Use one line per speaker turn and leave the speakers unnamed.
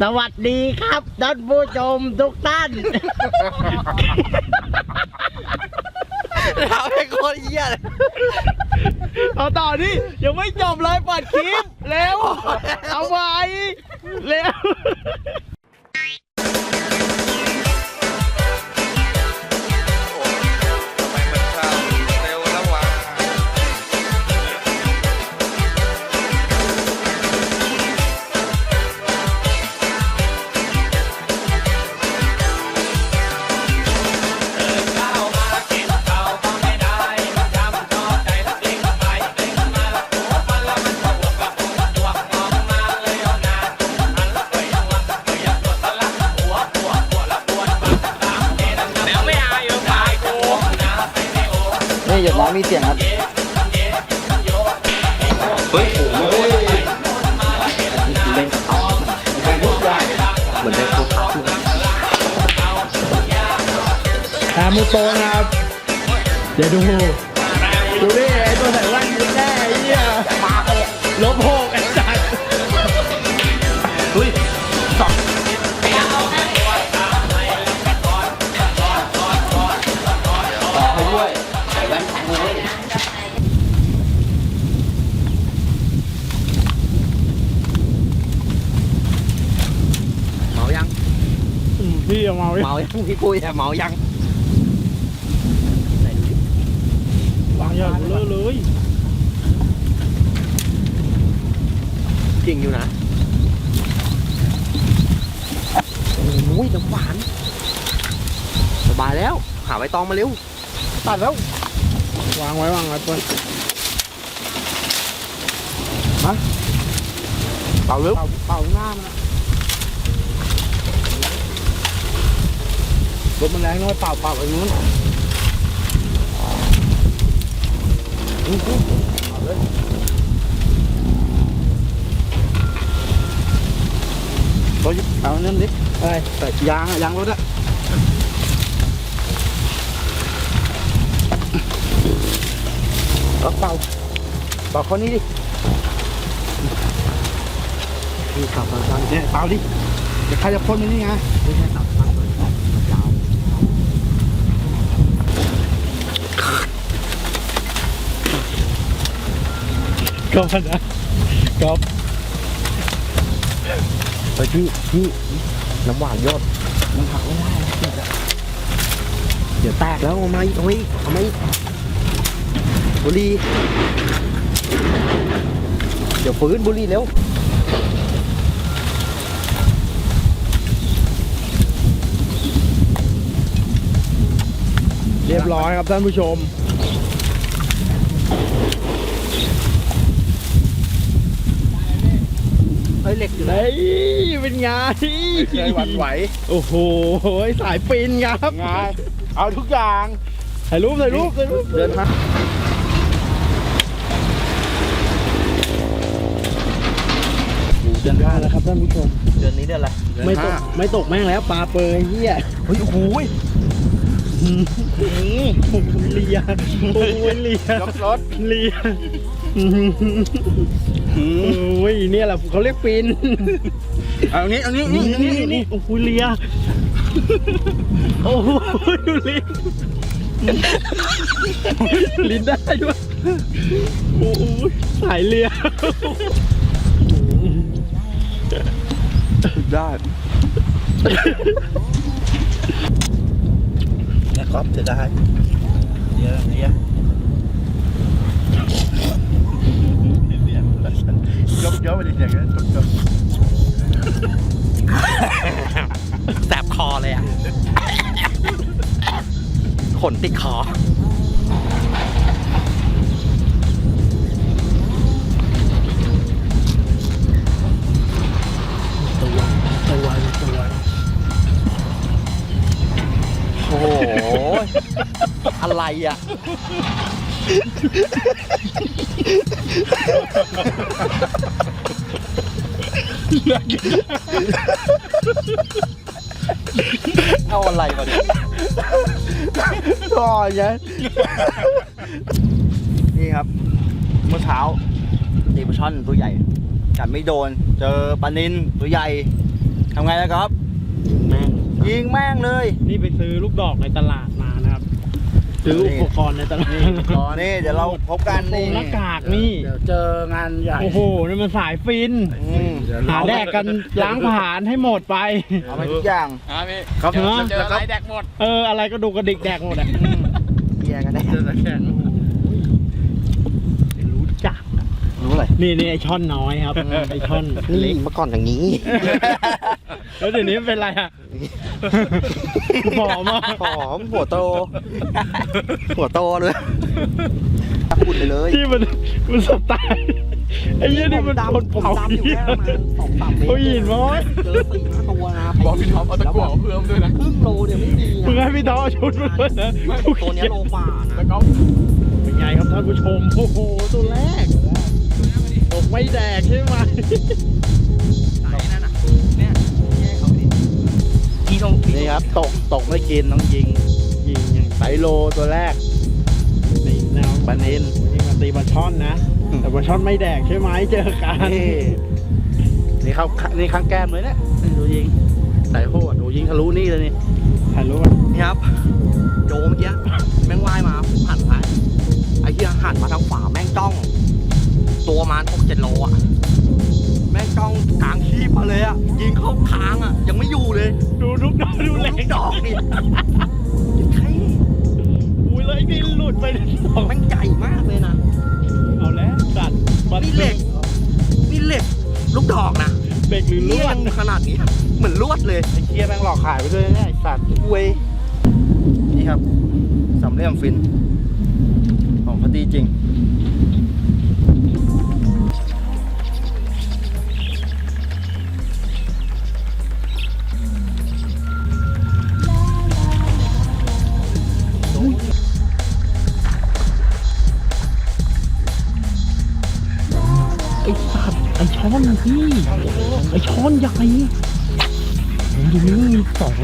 สวัสดีครับท่านผู้ชมทุกท่าน
ทำให้โคตรเหี้ยเลย
เอาต่อดิยังไม่จบเลยเปิดคลิป เร็ว เอาไว้เร็ว
มีเสี
ยงครับ
เฮ้ย
เล่นเขาเหมือนได้เขาเขา
ตามมือโตนะครับ เดี๋ยวดู ดูดิไอ้ตัวไหนว่ายิง อื
ม
พี่เอามาไว้
เมายังพี่ปุ้ยอะเมายัง
วางยาเลอะเลย
จริงอยู่นะโอ้ยน้ำหวาน สบายแล้วหาใบตองมาเร็ว
ตัดแล้ววางไว้วางไว้เปล่า
เป
ล่าหน้ามันอะรถมันแรงน้อยเป่าเป่าไปนู้นอื้อหือเอาเลยตัวยึดเอานั่นดิอะไรแต่ยางอะยางรถอะเอาเป่าเป่าคนนี้ดินี่ขับมาทางเนี่ยเป่าดิเดี๋ยวใครจะพ่นมันนี่ไงไม่ใช่ขับทางยาว ก็พนะก็ไปพี่พี่
น้ำหวานยอด
มันหักไม่ได้
เดี๋ยวแตกแล้วเอามาอีกเอามาอีกเอามาอีกบุรีเดี๋ยวฟื้นบุรีเร็ว
เรียบร้อยครับท่านผู้ชม
เฮ้ยเหล็กอยู่ไหน
เฮ้ยเป็นไง
ไม่เคยหวั่นไหว
โอ้โหสายปีนครับ
ไงเอาทุกอย่าง
ถ่ายรูปถ่ายรูปถ่ายรูป
เดินมา
เดือนห้าแล้วครับท่านผู้ชม
เดือนนี้เดือนอะไร
ไม่ตกไม่ตกแม่งแล้วปลาเปยเฮีย
เฮ้ยโอ้โหย
เลียโอ้ยเลีย
ยกรถ
เลีย โอ้ยเนี่ยแหละเขาเรียกปีน
เอานี้เอานี้
นี่
นี่
นี่
นี่
นี่โอ้โหเลียโอ้โหดูลิ้นลิ้นได้ด้วยโอ้โหสายเลีย
ได้
นะครับจะได้เยอะเยอะ
ยกเยอะไปดิอย่างเงี้ยยกเยอะ
แสบคอเลยอะ ขนติดคอ
ตัวตัวตัว
โอ้โห อะไรอะ เอาอะไรมาเนี่ย
ก่อนไง
นี่ครับ เมื่อเช้า
ตีปลาช่อนตัวใหญ่กัดไม่โดน เจอปลานินตัวใหญ่
ทำไงล่ะครับ
แม่ง
ยิงแม่งเลย
นี่ไปซื้อลูกดอกในตลาดมานะครับ ซื้ออุปกรณ์ในตลาด
รอนี่เดี๋ยวเราพบกันนี่
หน้ากากนี่
เดี๋ยวเจองานใหญ่
โอ้โหนี่มันสายฟิน
อืม
หาแดกกันล้างผ่านให้หมดไป
เอาไปทุกอย่าง
ครับ
เจออะไรแดกหมด
เอออะไรก็ดูกระดิกแดกหมดอะ
เฮียกันได้
รู้จัก
รู้อะไร
นี่นี่ไอช่อนน้อยครับไอช่อน
นี่
เล็ก
เมื่อก่อนอย่างนี้
แล้วเดี๋ยวนี้มันเป็นไรอะ ผอมอะ
ผอมหัวโต หัวโตเลยพูดไปเลย
ที่มันมันสไตล์ไอ้เหี้ยนี่มันคน
ผม
เผา
ดำอยู่แค่ประมาณสองสามเมตร
เขายินมั้ย
เจอสี่ห้าตัวนะบอกพี่ท็อปเอาตะกั่วเพิ่มด้วยนะครึ่งโลเดี๋ยวไม่มี
มึงให้พี่ท้อเอาชุดมาด้วยนะ
ตัวเนี้ยโลกว่านะ
เป็นไงครับท่านผู้ชมโอ้โหตัวแรก ตกไม่แดกใช่ไหม
นี่ครับตกตกไม่กินต้องยิง
ยิงอย่าง
ไซโลตัวแรก
นี่นะ
ปลานิน
นี่มาตีปลาช่อนนะ แต่ปลาช่อนไม่แดกใช่ไหมเจอกัน
นี่นี่เขานี่ข้างแก้มเลยเนี่ยนี่ดูยิงใส่โหดดูยิงทะลุนี่เลยนี่
ถ่ายรูปกัน
นี่ครับโจเมื่อกี้แม่งว่ายมาผมหันซ้ายไอ้เหี้ยหันมาทางขวาแม่งจ้อง ตัวประมาณหกเจ็ดโลอะ แม่งจ้องกลางขี้มาเลยอะ ยิงเข้าคางอะ ยังไม่อยู่เลย
ดูลูกดอกดูเหล็ก
ดอกนี่ใช่
อุ้ยเลยนี่หลุดไปสอง
แม่งใหญ่มากเลยนะ
เอาแล้วสัตว์บัน
นี่เหล็กนี่เหล็กลูกดอกนะ
เบรกหรือล
เลี่
วยด
งขนาดนี้ เหมือนลวดเลย
ไอ้เคียแม่งหลอกขายไปด้วยนะเนี่ยไอ้สัตว์เวยนี่ครับสำเร็จฟิน ของพอดีจริง
พี่ไอ้ช้อนใหญ่โอ้ยดูนี่มีสอง